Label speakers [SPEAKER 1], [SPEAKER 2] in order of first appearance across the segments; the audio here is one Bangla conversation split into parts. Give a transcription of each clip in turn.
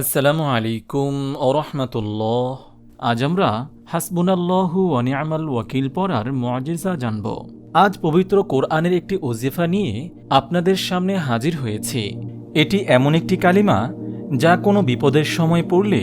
[SPEAKER 1] আসসালামু আলাইকুম ওরহমতুল্লাহ আজ আমরা হাসবুনাল্লাহু অনিয়ামাল ওয়াকিল পড়ার মজিজা জানব। আজ পবিত্র কোরআনের একটি ওজিফা নিয়ে আপনাদের সামনে হাজির হয়েছে। এটি এমন একটি কালিমা যা কোনো বিপদের সময় পড়লে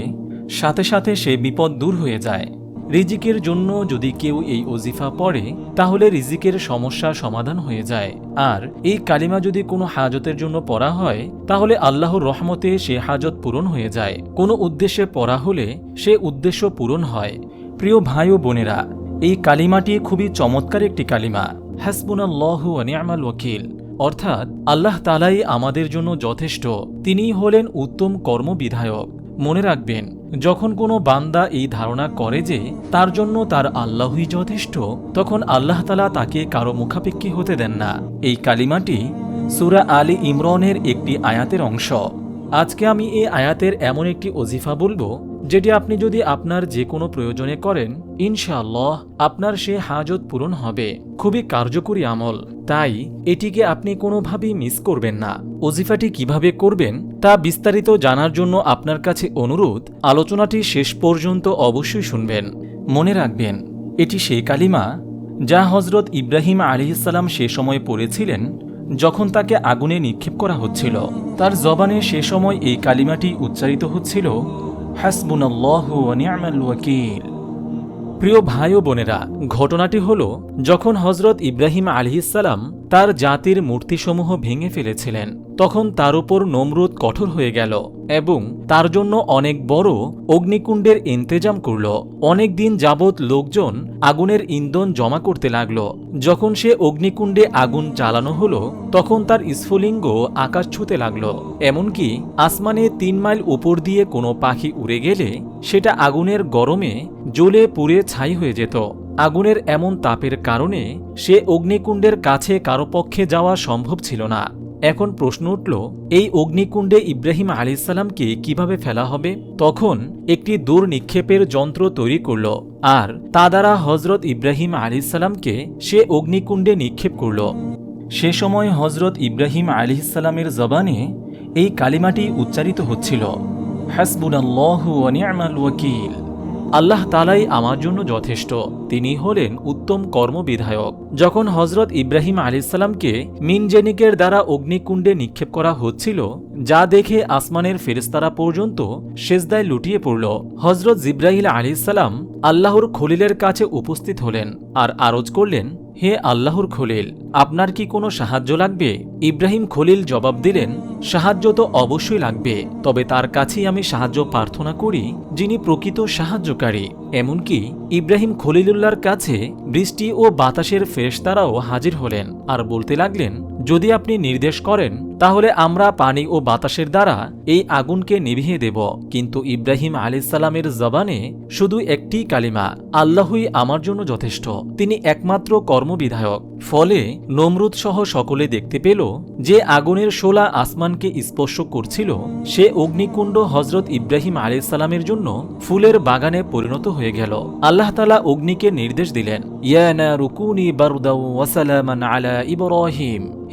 [SPEAKER 1] সাথে সাথে সে বিপদ দূর হয়ে যায়। রিজিকের জন্য যদি কেউ এই ওজিফা পড়ে, তাহলে রিজিকের সমস্যা সমাধান হয়ে যায়। আর এই কালিমা যদি কোনো হাজতের জন্য পড়া হয়, তাহলে আল্লাহর রহমতে সে হাজত পূরণ হয়ে যায়। কোনো উদ্দেশ্যে পড়া হলে সে উদ্দেশ্য পূরণ হয়। প্রিয় ভাই ও বোনেরা, এই কালিমাটি খুবই চমৎকার একটি কালিমা। হাসবুনাল্লাহু নিয়ামাল ওয়াকিল। অর্থাৎ আল্লাহ তালাই আমাদের জন্য যথেষ্ট। তিনিই হলেন উত্তম কর্মবিধায়ক। মনে রাখবেন যখন কোনো বান্দা এই ধারণা করে যে তার জন্য তার আল্লাহই যথেষ্ট, তখন আল্লাহ তালা তাকে কারও মুখাপেক্ষী হতে দেন না। এই কালিমাটি সুরা আলী ইমরনের একটি আয়াতের অংশ। আজকে আমি এই আয়াতের এমন একটি অজিফা বলব, যেটি আপনি যদি আপনার যে কোনো প্রয়োজনে করেন, ইনশাআল্লাহ আপনার সে হাজত পূরণ হবে। খুবই কার্যকরী আমল। তাই এটিকে আপনি কোনোভাবেই মিস করবেন না। অজিফাটি কীভাবে করবেন তা বিস্তারিত জানার জন্য আপনার কাছে অনুরোধ, আলোচনাটি শেষ পর্যন্ত অবশ্যই শুনবেন। মনে রাখবেন, এটি সেই কালিমা যা হজরত ইব্রাহিম আলিহিসাল্লাম সে সময় পড়েছিলেন যখন তাকে আগুনে নিক্ষেপ করা হচ্ছিল। তার জবানে সে সময় এই কালিমাটি উচ্চারিত হচ্ছিল, হাসবুনাল্লাহু ওয়া নি'মাল ওয়াকিল। প্রিয় ভাই ও বোনেরা, ঘটনাটি হল যখন হজরত ইব্রাহিম আলহিসাল্লাম তার জাতির মূর্তিসমূহ ভেঙে ফেলেছিলেন, তখন তার উপর নমরুদ কঠোর হয়ে গেল এবং তার জন্য অনেক বড় অগ্নিকুণ্ডের ইন্তেজাম করল। অনেক দিন যাবৎ লোকজন আগুনের ইন্ধন জমা করতে লাগল। যখন সে অগ্নিকুণ্ডে আগুন চালানো হলো, তখন তার স্ফুলিঙ্গ আকাশ ছুতে লাগল। এমনকি আসমানে তিন মাইল উপর দিয়ে কোনো পাখি উড়ে গেলে, সেটা আগুনের গরমে জ্বলে পুড়ে ছাই হয়ে যেত। আগুনের এমন তাপের কারণে সে অগ্নিকুণ্ডের কাছে কারও পক্ষে যাওয়া সম্ভব ছিল না। এখন প্রশ্ন উঠল, এই অগ্নিকুণ্ডে ইব্রাহিম আলিসাল্লামকে কীভাবে ফেলা হবে? তখন একটি দূর নিক্ষেপের যন্ত্র তৈরি করল আর তা দ্বারা হজরত ইব্রাহিম আলিসাল্লামকে সে অগ্নিকুণ্ডে নিক্ষেপ করল। সে সময় হজরত ইব্রাহিম আলিসাল্লামের জবানে এই কালিমাটি উচ্চারিত হচ্ছিল, হাসবুনাল্লাহু ওয়া নি'মাল ওয়াকিল। আল্লাহ তালাই আমার জন্য যথেষ্ট। তিনি হলেন উত্তম কর্মবিধায়ক। যখন হজরত ইব্রাহিম আলিসাল্লামকে মিনজেনিকের দ্বারা অগ্নিকুণ্ডে নিক্ষেপ করা হচ্ছিল, যা দেখে আসমানের ফেরেস্তারা পর্যন্ত সেজদায় লুটিয়ে পড়ল। হজরত জিব্রাহিল আলিসাল্লাম আল্লাহর খলিলের কাছে উপস্থিত হলেন আর আরজ করলেন, হে আল্লাহর খলিল আপনার কি কোনো সাহায্য লাগবে? ইব্রাহিম খলিল জবাব দিলেন, সাহায্য তো অবশ্যই লাগবে, তবে তার কাছেই আমি সাহায্য প্রার্থনা করি, যিনি প্রকৃত সাহায্যকারী। এমনকি ইব্রাহিম খলিলুল্লাহর কাছে বৃষ্টি ও বাতাসের ফেরেশতারাও হাজির হলেন আর বলতে লাগলেন, যদি আপনি নির্দেশ করেন, তাহলে আমরা পানি ও বাতাসের দ্বারা এই আগুনকে নিভিয়ে দেব। কিন্তু ইব্রাহিম আলিসাল্লামের জবানে শুধু একটি কালিমা, আল্লাহই আমার জন্য যথেষ্ট। তিনি একমাত্র কর্মবিধায়ক। ফলে নমরুদ সহ সকলে দেখতে পেল যে আগুনের শোলা আসমানকে স্পর্শ করছিল, সে অগ্নিকুণ্ড হজরত ইব্রাহিম আলিসাল্লামের জন্য ফুলের বাগানে পরিণত হয়ে গেল। আল্লাহ তালা অগ্নিকে নির্দেশ দিলেন ইয়ানা রুকুনি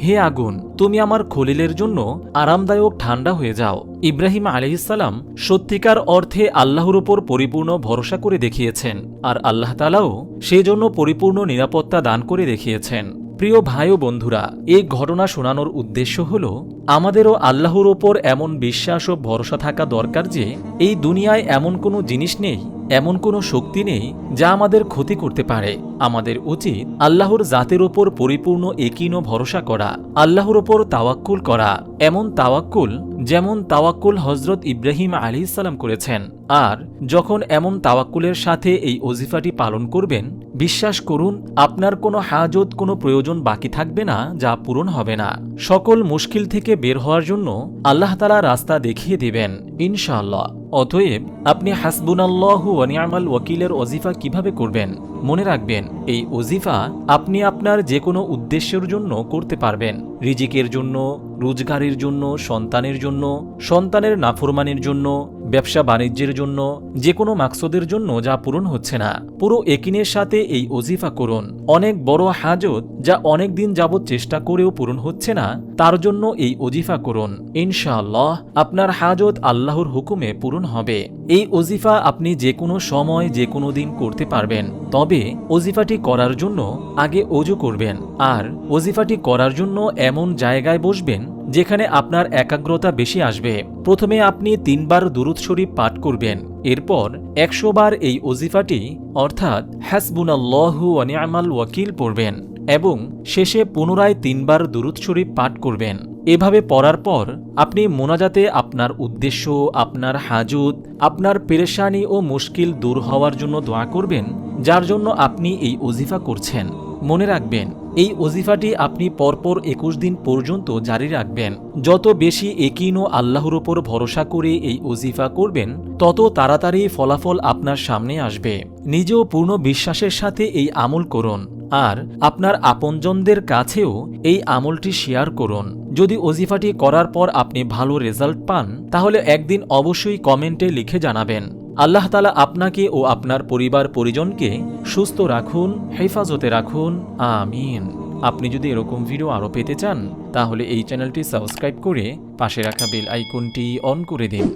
[SPEAKER 1] হে আগুন, তুমি আমার খলিলের জন্য আরামদায়ক ঠান্ডা হয়ে যাও। ইব্রাহিম আলহিসাল্লাম সত্যিকার অর্থে আল্লাহর উপর পরিপূর্ণ ভরসা করে দেখিয়েছেন, আর আল্লাহ তালাও সেই জন্য পরিপূর্ণ নিরাপত্তা দান করে দেখিয়েছেন। প্রিয় ভাই ও বন্ধুরা এই ঘটনা শোনানোর উদ্দেশ্য হল, আমাদেরও আল্লাহর ওপর এমন বিশ্বাস ও ভরসা থাকা দরকার যে, এই দুনিয়ায় এমন কোনো জিনিস নেই, এমন কোনো শক্তি নেই, যা আমাদের ক্ষতি করতে পারে। আমাদের উচিত আল্লাহর জাতের ওপর পরিপূর্ণ একিন ও ভরসা করা, আল্লাহর ওপর তাওয়াক্কুল করা, এমন তাওয়াক্কুল যেমন তাওয়াক্কুল হজরত ইব্রাহিম আলী ইসাল্লাম করেছেন। আর যখন এমন তাওয়াক্কুলের সাথে এই অজিফাটি পালন করবেন বিশ্বাস করুন, আপনার কোনো হাজত, কোনো প্রয়োজন বাকি থাকবে না, যা পূরণ হবে না। সকল মুশকিল থেকে বের হওয়ার জন্য আল্লাহ তালা রাস্তা দেখিয়ে দিবেন, ইনশাআল্লাহ। অতএব আপনি হাসবুনাল্লাহু ওয়ানিয়ামাল ওয়াকিলের অজিফা কীভাবে করবেন, মনে রাখবেন, এই অজিফা আপনি আপনার যে কোনো উদ্দেশ্যের জন্য করতে পারবেন। রিজিকের জন্য, রোজগারের জন্য, সন্তানের জন্য, সন্তানের নাফরমানের জন্য ব্যবসা বাণিজ্যের জন্য, যে কোনো মাকসদের জন্য যা পূরণ হচ্ছে না। পুরো একিনের সাথে এই ওজিফা করুন। অনেক বড় হাজত যা অনেক দিন যাবৎ চেষ্টা করেও পূরণ হচ্ছে না, তার জন্য এই ওজিফা করুন। ইনশাআল্লাহ, আপনার হাজত আল্লাহর হুকুমে পূরণ হবে। এই ওজিফা আপনি যে কোনো সময়, যে কোনো দিন করতে পারবেন। তবে ওজিফাটি করার জন্য আগে অজু করবেন। আর ওজিফাটি করার জন্য এমন জায়গায় বসবেন যেখানে আপনার একাগ্রতা বেশি আসবে। প্রথমে আপনি তিনবার দুরুদ শরীফ পাঠ করবেন। এরপর একশো বার এই ওজিফাটি, অর্থাৎ হ্যাসবুনাল্লাহু অনিয়ামাল ওয়াকিল পড়বেন এবং শেষে পুনরায় তিনবার দুরুদ শরীফ পাঠ করবেন। এভাবে পড়ার পর আপনি মোনাজাতে আপনার উদ্দেশ্য, আপনার হাজুত, আপনার পেরেশানি ও মুশকিল দূর হওয়ার জন্য দোয়া করবেন, যার জন্য আপনি এই ওজিফা করছেন। মনে রাখবেন এই ওজিফাটি আপনি পরপর একুশ দিন পর্যন্ত জারি রাখবেন। যত বেশি একিন ও আল্লাহর ওপর ভরসা করে এই ওজিফা করবেন, তত তাড়াতাড়ি ফলাফল আপনার সামনে আসবে। নিজেও পূর্ণ বিশ্বাসের সাথে এই আমল করুন। আর আপনার আপনজনদের কাছেও এই আমলটি শেয়ার করুন। যদি ওজিফাটি করার পর আপনি ভালো রেজাল্ট পান, তাহলে একদিন অবশ্যই কমেন্টে লিখে জানাবেন। আল্লাহ তালা আপনাকে ও আপনার পরিবার পরিজনকে সুস্থ রাখুন, হেফাজতে রাখুন, আমিন। আপনি যদি এরকম ভিডিও আরও পেতে চান, তাহলে এই চ্যানেলটি সাবস্ক্রাইব করে পাশে রাখা বেল আইকনটি অন করে দিন।